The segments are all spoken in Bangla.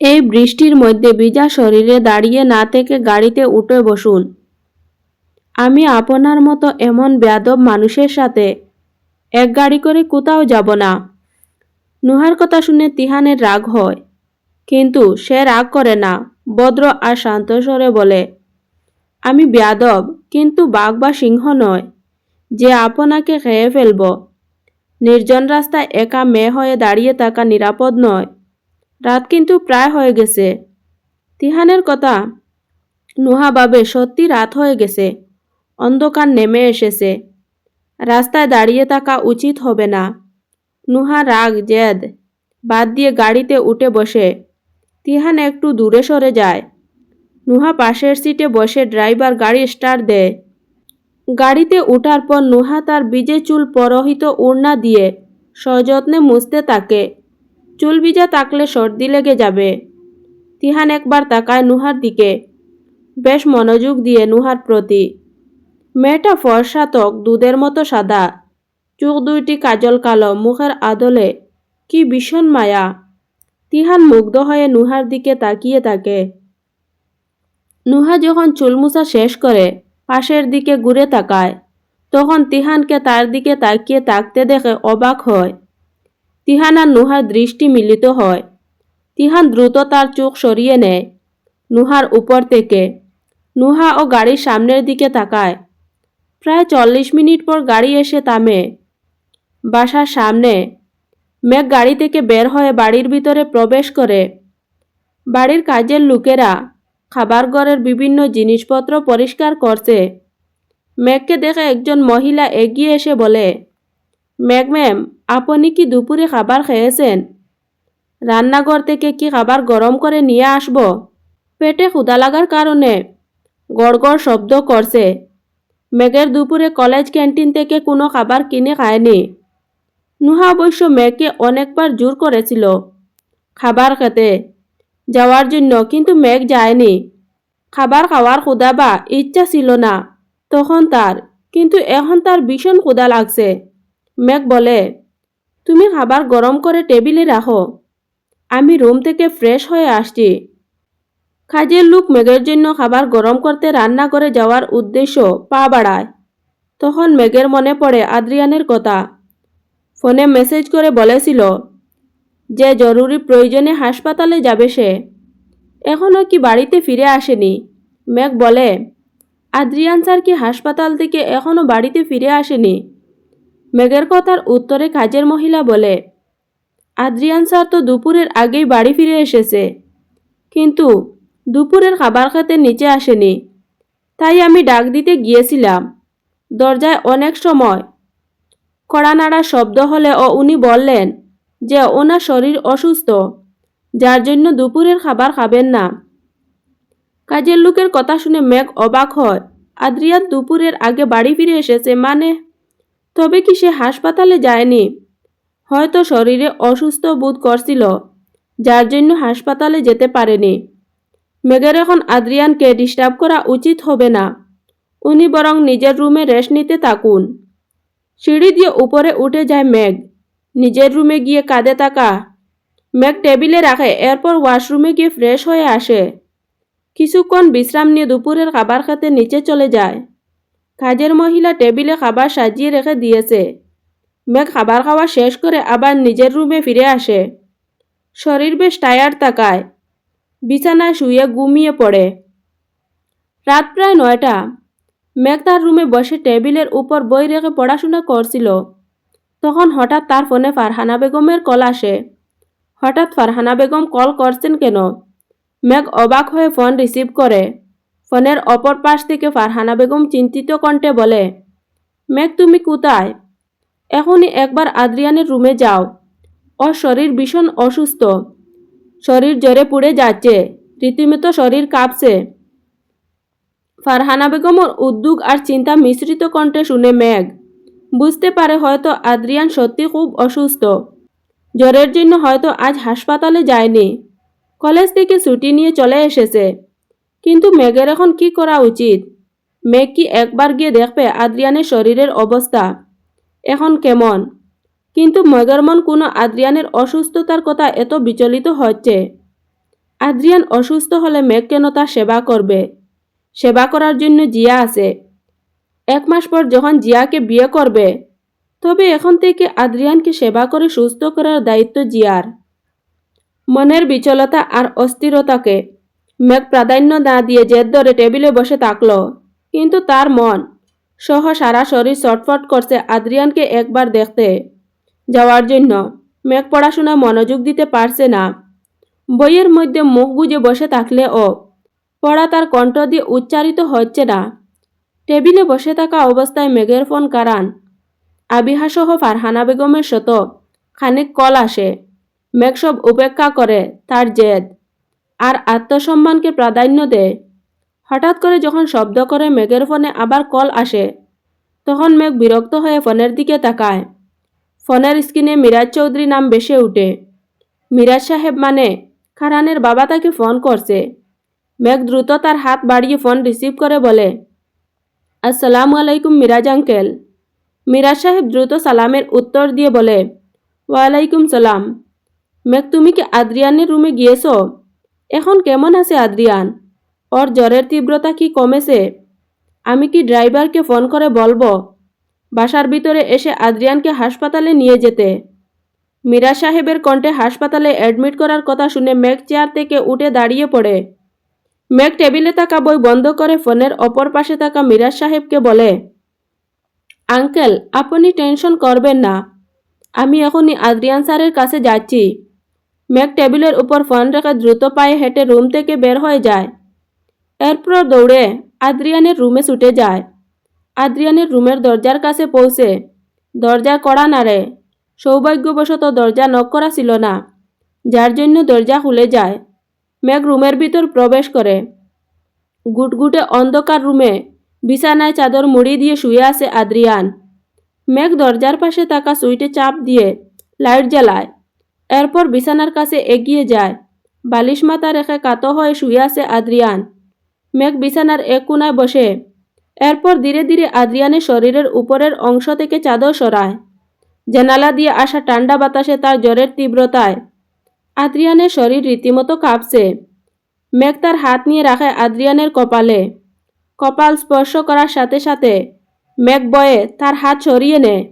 এই বৃষ্টির মধ্যে ভিজা শরীরে দাঁড়িয়ে না থেকে গাড়িতে উঠে বসুন। আমি আপনার মতো এমন ব্যাদব মানুষের সাথে এক গাড়ি করে কোথাও যাব না। নুহার কথা শুনে তিহানের রাগ হয়, কিন্তু সে রাগ করে না, ভদ্র আর শান্ত স্বরে বলে, আমি ব্যাদব, কিন্তু বাঘ বা সিংহ নয়, যে আপনাকে খেয়ে ফেলব। নির্জন রাস্তায় একা মেয়ে হয়ে দাঁড়িয়ে থাকা নিরাপদ নয়। রাত কিন্তু প্রায় হয়ে গেছে। তিহানের কথা নুহা ভাবে সত্যি রাত হয়ে গেছে। অন্ধকার নেমে এসেছে। রাস্তায় দাঁড়িয়ে থাকা উচিত হবে না। নুহা রাগ, জেদ, বাদ দিয়ে গাড়িতে উঠে বসে। তিহান একটু দূরে সরে যায়। নুহা পাশের সিটে বসে ড্রাইভার গাড়ি স্টার্ট দেয়। গাড়িতে ওঠার পর নুহা তার বীজে চুল পরহিত ওড়না দিয়ে সযত্নে মুছতে থাকে। চুল ভিজা তাকলে সর্দি লেগে যাবে। তিহান একবার তাকায় নুহার দিকে। বেশ মনোযোগ দিয়ে নুহার প্রতি। মেয়েটা ফর্সা ত্বক, দুধের মতো সাদা। চোখ দুইটি কাজল কালো, মুখের আদলে কি ভীষণ মায়া। তিহান মুগ্ধ হয়ে নুহার দিকে তাকিয়ে থাকে। নুহা যখন চুলমুছা শেষ করে, পাশের দিকে ঘুরে তাকায়, তখন তিহানকে তার দিকে তাকিয়ে তাকতে দেখে অবাক হয়। তিহান আর নুহার দৃষ্টি মিলিত হয়। তিহান দ্রুত তার চোখ সরিয়ে নেয় নুহার উপর থেকে। নুহা ও গাড়ির সামনের দিকে তাকায়। প্রায় চল্লিশ মিনিট পর গাড়ি এসে থামে বাসার সামনে। মেঘ গাড়ি থেকে বের হয়ে বাড়ির ভিতরে প্রবেশ করে। বাড়ির কাজের লোকেরা খাবার ঘরের বিভিন্ন জিনিসপত্র পরিষ্কার করছে। মেঘকে দেখে একজন মহিলা এগিয়ে এসে বলে, মেঘ ম্যাম আপনি কি দুপুরে খাবার খেয়েছেন রান্নাঘর থেকে কি খাবার গরম করে নিয়ে আসব? পেটে ক্ষুদা লাগার কারণে গড়গড় শব্দ করছে মেঘের দুপুরে কলেজ ক্যান্টিন থেকে কোনো খাবার কিনে খায়নি। নুহা অবশ্য মেঘকে অনেকবার জোর করেছিল খাবার খেতে যাওয়ার জন্য কিন্তু মেঘ যায়নি। খাবার খাওয়ার ক্ষুদা বা ইচ্ছা ছিল না, তখন তার কিন্তু এখন তার ভীষণ ক্ষুদা লাগছে। মেঘ বলে তুমি খাবার গরম করে টেবিলে রাখো। আমি রুম থেকে ফ্রেশ হয়ে আসছি। কাজের লোক মেঘের জন্য খাবার গরম করতে রান্না করে যাওয়ার উদ্দেশ্য পা বাড়ায়। তখন মেঘের মনে পড়ে আদ্রিয়ানের কথা। ফোনে মেসেজ করে বলেছিল, যে জরুরি প্রয়োজনে হাসপাতালে যাবে সে। এখনও কি বাড়িতে ফিরে আসেনি? মেঘ বলে, আদ্রিয়ান স্যার কি হাসপাতাল থেকে এখনও বাড়িতে ফিরে আসেনি? মেঘের কথার উত্তরে কাজের মহিলা বলে, আদ্রিয়ান স্যার তো দুপুরের আগেই বাড়ি ফিরে এসেছে। কিন্তু দুপুরের খাবার খেতে নিচে আসেনি। তাই আমি ডাক দিতে গিয়েছিলাম। দরজায় অনেক সময় কড়া নাড়া শব্দ হলে ও উনি বললেন যে ওনার শরীর অসুস্থ, যার জন্য দুপুরের খাবার খাবেন না। কাজের লোকের কথা শুনে মেঘ অবাক হয়। আদ্রিয়ান দুপুরের আগে বাড়ি ফিরে এসেছে মানে তবে কি সে হাসপাতালে যায়নি? হয়তো শরীরে অসুস্থ বোধ করছিল, যার জন্য হাসপাতালে যেতে পারেনি। মেঘের এখন আদ্রিয়ানকে ডিস্টার্ব করা উচিত হবে না। উনি বরং নিজের রুমে রেস্ট নিতে থাকুন। সিঁড়ি দিয়ে উপরে উঠে যায় মেঘ। নিজের রুমে গিয়ে কাঁদে তাকা মেঘ টেবিলে রাখে, এরপর ওয়াশরুমে গিয়ে ফ্রেশ হয়ে আসে। কিছুক্ষণ বিশ্রাম নিয়ে দুপুরের খাবার খেতে নিচে চলে যায়। কাজের মহিলা টেবিলে খাবার সাজিয়ে রেখে দিয়েছে মেঘ খাবার খাওয়া শেষ করে আবার নিজের রুমে ফিরে আসে। শরীর বেশ টায়ার তাকায় বিছানায় শুয়ে ঘুমিয়ে পড়ে। রাত প্রায় নয়টা। মেঘ তার রুমে বসে টেবিলের উপর বই রেখে পড়াশোনা করছিল। তখন হঠাৎ তার ফোনে ফারহানা বেগমের কল আসে। হঠাৎ ফারহানা বেগম কল করছেন কেন? মেঘ অবাক হয়ে ফোন রিসিভ করে। ফোনের অপর পাশ থেকে ফারহানা বেগম চিন্তিত কণ্ঠে বলে, মেঘ, তুমি কোথায়? এখনই একবার আদ্রিয়ানের রুমে যাও। ওর শরীর ভীষণ অসুস্থ। শরীর জ্বরে পুড়ে যাচ্ছে। রীতিমতো শরীর কাঁপছে। ফারহানা বেগমর উদ্যোগ আর চিন্তা মিশ্রিত কণ্ঠে শুনে মেঘ, বুঝতে পারে হয়তো আদ্রিয়ান সত্যি খুব অসুস্থ। জ্বরের জন্য হয়তো আজ হাসপাতালে যায়নি। কলেজ থেকে ছুটি নিয়ে চলে এসেছে। কিন্তু মেঘের এখন কি করা উচিত? মেঘ কি একবার গিয়ে দেখবে আদ্রিয়ানের শরীরের অবস্থা? এখন কেমন? কিন্তু মেঘের মন কোনো আদ্রিয়ানের অসুস্থতার কথা এত বিচলিত হচ্ছে। আদ্রিয়ান অসুস্থ হলে মেঘ কেন তার সেবা করবে? সেবা করার জন্য জিয়া আছে। এক মাস পর যখন জিয়াকে বিয়ে করবে, তবে এখন থেকে আদ্রিয়ানকে সেবা করে সুস্থ করার দায়িত্ব জিয়ার। মনের বিচলতা আর অস্থিরতাকে মেঘ প্রাধান্য না দিয়ে জেদ ধরে টেবিলে বসে থাকল। কিন্তু তার মন সহ সারা শরীর ছটফট করছে আদ্রিয়ানকে একবার দেখতে। যাওয়ার জন্য মেঘ পড়াশোনা মনোযোগ দিতে পারছে না। বইয়ের মধ্যে মুখ গুজে বসে থাকলেও পড়া তার কণ্ঠ দিয়ে উচ্চারিত হচ্ছে না। টেবিলে বসে থাকা অবস্থায় মেঘের ফোন কারান। আবিহাসহ ফারহানা বেগমের শত খানিক কল আসে। মেঘ সব উপেক্ষা করে তার জেদ। আর আত্মসম্মানকে প্রাধান্য দেয়। হঠাৎ করে যখন শব্দ করে মেঘের ফোনে আবার কল আসে, তখন মেঘ বিরক্ত হয়ে ফোনের দিকে তাকায়। ফোনের স্ক্রিনে মিরাজ চৌধুরী নাম বেসে ওঠে মিরাজ সাহেব মানে খারানের বাবা তাকে ফোন করছে। মেঘ দ্রুত তার হাত বাড়িয়ে ফোন রিসিভ করে বলে, আসসালামু আলাইকুম মিরাজ আঙ্কেল। মিরাজ সাহেব দ্রুত সালামের উত্তর দিয়ে বলে, ওয়ালাইকুম সালাম। মেঘ, তুমি কি আদ্রিয়ানের রুমে গিয়েছো? এখন কেমন আছে আদ্রিয়ান? ওর জ্বরের তীব্রতা কি কমেছে? আমি কি ড্রাইভারকে ফোন করে বলব? বাসার ভিতরে এসে আদ্রিয়ানকে হাসপাতালে নিয়ে যেতে। মিরাজ সাহেবের কণ্ঠে হাসপাতালে অ্যাডমিট করার কথা শুনে মেঘ চেয়ার থেকে উঠে দাঁড়িয়ে পড়ে। মেঘ টেবিলে থাকা বই বন্ধ করে ফোনের অপর পাশে থাকা মিরাজ সাহেবকে বলে, আঙ্কেল, আপনি টেনশন করবেন না। আমি এখনই আদ্রিয়ান স্যারের কাছে যাচ্ছি। মেঘ টেবিলের উপর ফোন রেখে দ্রুত পায়ে হেঁটে রুম থেকে বের হয়ে যায়। এরপর দৌড়ে আদ্রিয়ানের রুমে ছুটে যায়। আদ্রিয়ানের রুমের দরজার কাছে পৌঁছে দরজা কড়া নাড়ে। সৌভাগ্যবশত দরজা নক করা ছিল না, যার জন্য দরজা খুলে যায়। মেঘ রুমের ভিতর প্রবেশ করে। গুটগুটে অন্ধকার রুমে বিছানায় চাদর মুড়ি দিয়ে শুয়ে আছে আদ্রিয়ান। মেঘ দরজার পাশে থাকা সুইটে চাপ দিয়ে লাইট জ্বালায়। এরপর বিছানার কাছে এগিয়ে যায়। বালিশ মাথা রেখে কাত হয়ে শুয়ে আছে আদ্রিয়ান। মেঘ বিছানার এক কোনায় বসে। এরপর ধীরে ধীরে আদ্রিয়ানের শরীরের উপরের অংশ থেকে চাদর সরায়। জানালা দিয়ে আসা ঠান্ডা বাতাসে তার জ্বরের তীব্রতায়। আদ্রিয়ানের শরীর রীতিমতো কাঁপছে। মেঘ তার হাত নিয়ে রাখে আদ্রিয়ানের কপালে। কপাল স্পর্শ করার সাথে সাথে মেঘ বয়ে তার হাত সরিয়ে নেয়।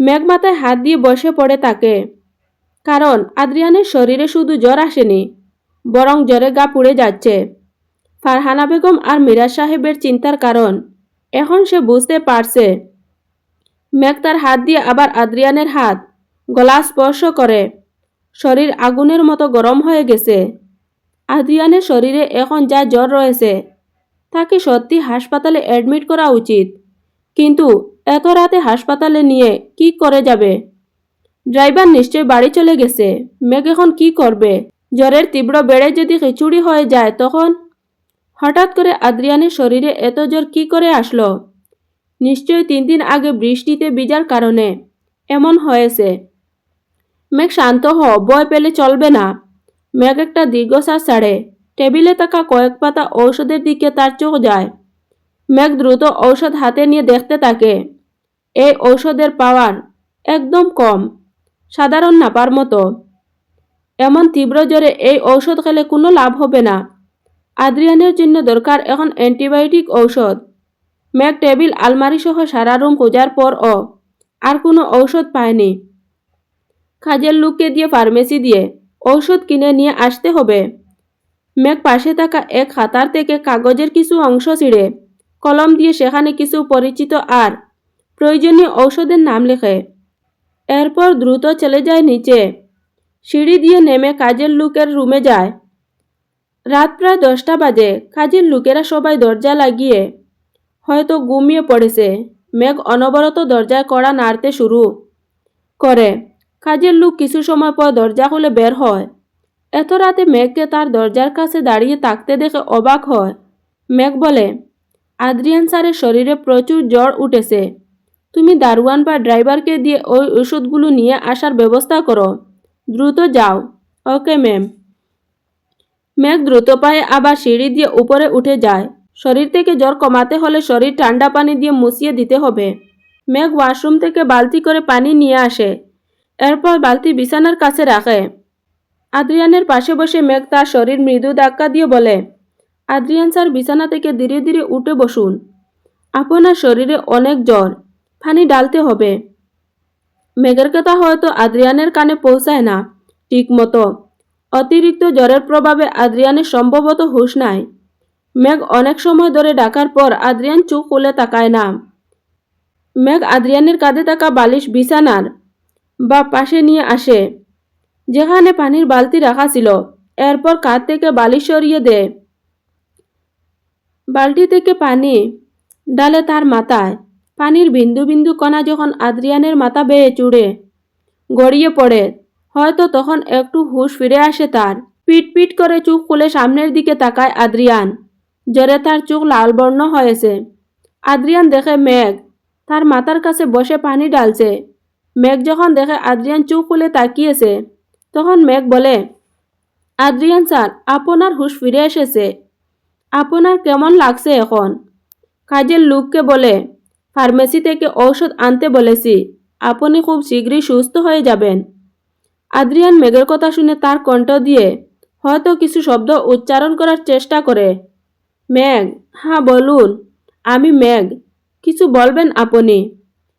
মেঘ মাথায় হাত দিয়ে বসে পড়ে তাকে। কারণ আদ্রিয়ানের শরীরে শুধু জ্বর আসেনি, বরং জ্বরে গা পুড়ে যাচ্ছে। ফারহানা বেগম আর মিরাজ সাহেবের চিন্তার কারণ, এখন সে বুঝতে পারছে। মেঘ তার হাত দিয়ে আবার আদ্রিয়ানের হাত, গলা স্পর্শ করে। শরীর আগুনের মতো গরম হয়ে গেছে। আদ্রিয়ানের শরীরে এখন যা জ্বর রয়েছে, তাকে সত্যি হাসপাতালে অ্যাডমিট করা উচিত। কিন্তু এত রাতে হাসপাতালে নিয়ে কি করে যাবে? ড্রাইভার নিশ্চয় বাড়ি চলে গেছে। মেঘ এখন কি করবে জ্বরের তীব্র বেড়ে যদি খিচুড়ি হয়ে যায় তখন? হঠাৎ করে আদ্রিয়ানের শরীরে এত জ্বর কি করে আসলো? নিশ্চয়ই তিন দিন আগে বৃষ্টিতে বিজার কারণে এমন হয়েছে মেঘ শান্ত হ, বয় পেলে চলবে না। মেঘ একটা দীর্ঘশ্বাস ছাড়ে। টেবিলে থাকা কয়েক পাতা ঔষধের দিকে তার চোখ যায়। মেঘ দ্রুত ঔষধ হাতে নিয়ে দেখতে থাকে। এই ঔষধের পাওয়ার একদম কম। সাধারণ নাপার মতো। এমন তীব্র জ্বরে এই ঔষধ খেলে কোনো লাভ হবে না। আদ্রিয়ানের জন্য দরকার এখন অ্যান্টিবায়োটিক ঔষধ। ম্যাক টেবিল আলমারি সহ সারা রুম খোঁজার পর ও, আর কোনো ঔষধ পায়নি। কাজের লোককে দিয়ে ফার্মেসি দিয়ে ঔষধ কিনে নিয়ে আসতে হবে। ম্যাক পাশে থাকা এক হাতার থেকে কাগজের কিছু অংশ ছিঁড়ে, কলম দিয়ে সেখানে কিছু পরিচিত আর প্রয়োজনীয় ঔষধের নাম লেখে। এরপর দ্রুত চলে যায় নিচে। সিঁড়ি দিয়ে নেমে কাজের লোকের রুমে যায়। রাত প্রায় দশটা বাজে। কাজের লোকেরা সবাই দরজা লাগিয়ে হয়তো ঘুমিয়ে পড়েছে। মেঘ অনবরত দরজায় কড়া নাড়তে শুরু করে। কাজের লোক কিছু সময় পর দরজা খুলে বের হয়। এত রাতে মেঘকে তার দরজার কাছে দাঁড়িয়ে তাকতে দেখে অবাক হয়। মেঘ বলে, আদ্রিয়ান স্যারের শরীরে প্রচুর জ্বর উঠেছে। তুমি দারোয়ান বা ড্রাইভারকে দিয়ে ওই ওষুধগুলো নিয়ে আসার ব্যবস্থা করো। দ্রুত যাও। Okay, ma'am. মেঘ দ্রুত পায়ে আবার সিঁড়ি দিয়ে উপরে উঠে যায়। শরীর থেকে জ্বর কমাতে হলে শরীর ঠান্ডা পানি দিয়ে মুছিয়ে দিতে হবে। মেঘ ওয়াশরুম থেকে বালতি করে পানি নিয়ে আসে। এরপর বালতি বিছানার কাছে রাখে। আদ্রিয়ানের পাশে বসে মেঘ তার শরীর মৃদু ধাক্কা দিয়ে বলে, আদ্রিয়ান স্যার, বিছানা থেকে ধীরে ধীরে উঠে বসুন। আপনার শরীরে অনেক জ্বর। পানি ডালতে হবে। মেঘের কথা হয়তো আদ্রিয়ানের কানে পৌঁছায় না, ঠিক মতো। অতিরিক্ত জ্বরের প্রভাবে আদ্রিয়ানের সম্ভবত হুঁশ নাই। মেঘ অনেক সময় ধরে ডাকার পর আদ্রিয়ান চোখ খুলে তাকায় না। মেঘ আদ্রিয়ানের কাঁধে থাকা বালিশ বিছানার বা পাশে নিয়ে আসে, যেখানে পানির বালতি রাখা ছিল। এরপর কাঁধ থেকে বালিশ সরিয়ে দেয়। বালতি থেকে পানি ডালে তার মাথায়। পানির বিন্দু বিন্দু কণা যখন আদ্রিয়ানের মাথা বেয়ে চুড়ে গড়িয়ে পড়ে হয়তো তখন একটু হুঁশ ফিরে আসে তার পিট পিট করে চোখ খুলে সামনের দিকে তাকায় আদ্রিয়ান জ্বরে তার চোখ লাল বর্ণ হয়েছে আদ্রিয়ান দেখে মেঘ তার মাথার কাছে বসে পানি ডালছে। মেঘ যখন দেখে আদ্রিয়ান চোখ খুলে তাকিয়েছে তখন মেঘ বলে আদ্রিয়ান স্যার আপনার হুশ ফিরে এসেছে। আপনার কেমন লাগছে এখন? কাজের লোককে বলে ফার্মেসি থেকে ঔষধ আনতে বলেছি, আপনি খুব শীঘ্রই সুস্থ হয়ে যাবেন। আদ্রিয়ান মেঘের কথা শুনে তার কণ্ঠ দিয়ে হয়তো কিছু শব্দ উচ্চারণ করার চেষ্টা করে। মেঘ হ্যাঁ বলুন। আমি মেঘ। কিছু বলবেন আপনি।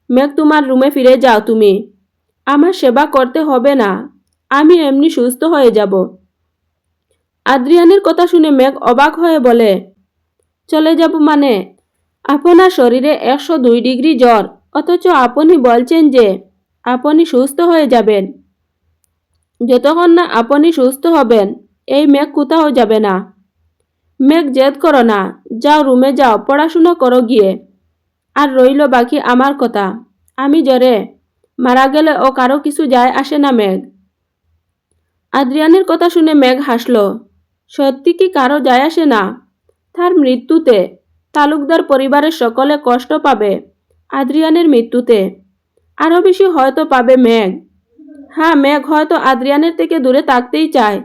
মেঘ, তোমার রুমে ফিরে যাও তুমি। আমার সেবা করতে হবে না। আমি এমনি সুস্থ হয়ে যাব। আদ্রিয়ানের কথা শুনে মেঘ অবাক হয়ে বলে, চলে যাব মানে? আপনার শরীরে একশো দুই ডিগ্রি জ্বর, অথচ আপনি বলছেন যে আপনি সুস্থ হয়ে যাবেন। যতক্ষণ না আপনি সুস্থ হবেন, এই মেঘ কোথাও যাবে না। মেঘ জেদ করো না, যাও রুমে যাও, পড়াশুনো করো গিয়ে। আর রইল বাকি আমার কথা, আমি জ্বরে। মারা গেলে ও কারও কিছু যায় আসে না মেঘ। আদ্রিয়ানের কথা শুনে মেঘ হাসল, সত্যি কি কারও যায় আসে না? তার মৃত্যুতে তালুকদার পরিবারের সকলে কষ্ট পাবে আদ্রিয়ানের মৃত্যুতে। আরও বেশি হয়তো পাবে মেঘ। হ্যাঁ মেঘ হয়তো আদ্রিয়ানের থেকে দূরে থাকতেই চায়,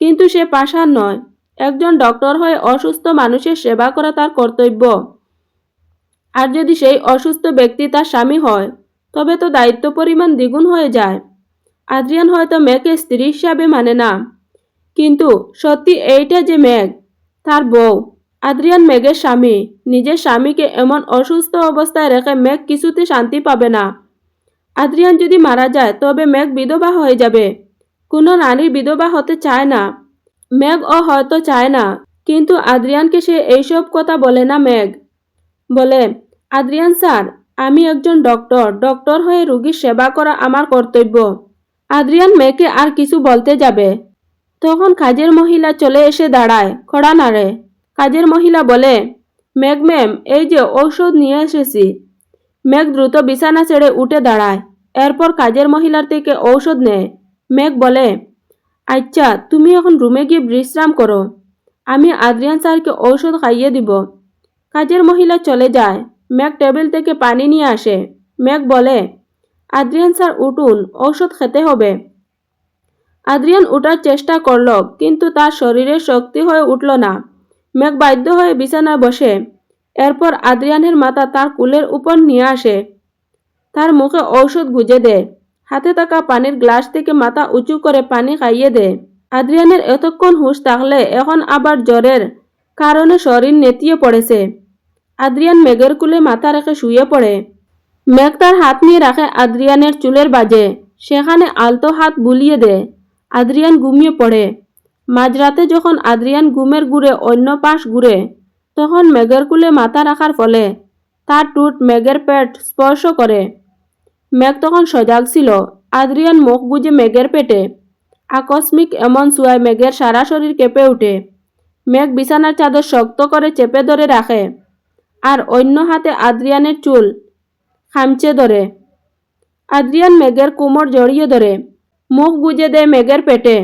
কিন্তু সে পাশার নয়। একজন ডক্টর হয়ে অসুস্থ মানুষের সেবা করা তার কর্তব্য। আর যদি সেই অসুস্থ ব্যক্তি তার স্বামী হয়, তবে তো দায়িত্ব পরিমাণ দ্বিগুণ হয়ে যায়। আদ্রিয়ান হয়তো মেঘকে স্ত্রী হিসাবে মানে না, কিন্তু সত্যি এইটা যে মেঘ, তার বউ। আদ্রিয়ান মেঘের স্বামী। নিজের স্বামীকে এমন অসুস্থ অবস্থায় রেখে মেঘ কিছুতে শান্তি পাবে না। আদ্রিয়ান যদি মারা যায়, তবে মেঘ বিধবা হয়ে যাবে। কোনো নারী বিধবা হতে চায় না। মেঘ ও হয়তো চায় না, কিন্তু আদ্রিয়ানকে সে এইসব কথা বলে না মেঘ। বলে, আদ্রিয়ান স্যার, আমি একজন ডক্টর। ডক্টর হয়ে রুগীর সেবা করা আমার কর্তব্য। আদ্রিয়ান মেয়েকে আর কিছু বলতে যাবে তখন কাজের মহিলা চলে এসে দাঁড়ায় খড়া নাড়ে কাজের মহিলা বলে, মেঘ ম্যাম, এই যে ঔষধ নিয়ে এসেছি। মেঘ দ্রুত বিছানা ছেড়ে উঠে দাঁড়ায়। এরপর কাজের মহিলার থেকে ঔষধ নেয়। মেঘ বলে আচ্ছা তুমি এখন রুমে গিয়ে বিশ্রাম করো। আমি আদ্রিয়ান স্যারকে ঔষধ খাইয়ে দিব। কাজের মহিলা চলে যায়। মেঘ টেবিল থেকে পানি নিয়ে আসে। মেঘ বলে, আদ্রিয়ান স্যার, উঠুন, ঔষধ খেতে হবে। আদ্রিয়ান উঠার চেষ্টা করল, কিন্তু তার শরীরে শক্তি হয়ে উঠল না। মেঘ বাধ্য হয়ে বিছানায় বসে। এরপর আদ্রিয়ানের মাথা তার কুলের উপর নিয়ে আসে। তার মুখে ঔষধ গুজে দেয় হাতে থাকা পানির গ্লাস থেকে মাথা উঁচু করে পানি খাইয়ে দেয় আদ্রিয়ানের এতক্ষণ হুঁশ থাকলে এখন আবার জ্বরের কারণে শরীর নেতিয়ে পড়েছে। আদ্রিয়ান মেঘের কুলে মাথা রেখে শুয়ে পড়ে। মেঘ তার হাত নিয়ে রাখে আদ্রিয়ানের চুলের বাজে। সেখানে আলতো হাত বুলিয়ে দেয় আদ্রিয়ান ঘুমিয়ে পড়ে। মাঝরাতে যখন আদ্রিয়ান গুমের গুড়ে অন্য পাশ ঘুরে, তখন মেঘের কুলে মাথা রাখার ফলে তার টুট মেঘের পেট স্পর্শ করে। মেঘ তখন সজাগ ছিল। আদ্রিয়ান মুখ বুঝে মেঘের পেটে, আকস্মিক এমন ছুয়ায় মেঘের সারা শরীর কেঁপে ওঠে মেঘ বিছানার চাদর শক্ত করে চেপে ধরে রাখে আর অন্য হাতে আদ্রিয়ানের চুল খামচে ধরে। আদ্রিয়ান মেঘের কোমর জড়িয়ে ধরে। মুখ গুজে দেয় মেঘের পেটে।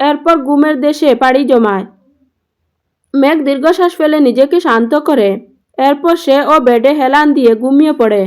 এরপর গুমের দেশে পাড়ি জমায়। মেঘ দীর্ঘশ্বাস ফেলে নিজেকে শান্ত করে। এরপর সে ও বেডে হেলান দিয়ে ঘুমিয়ে পড়ে।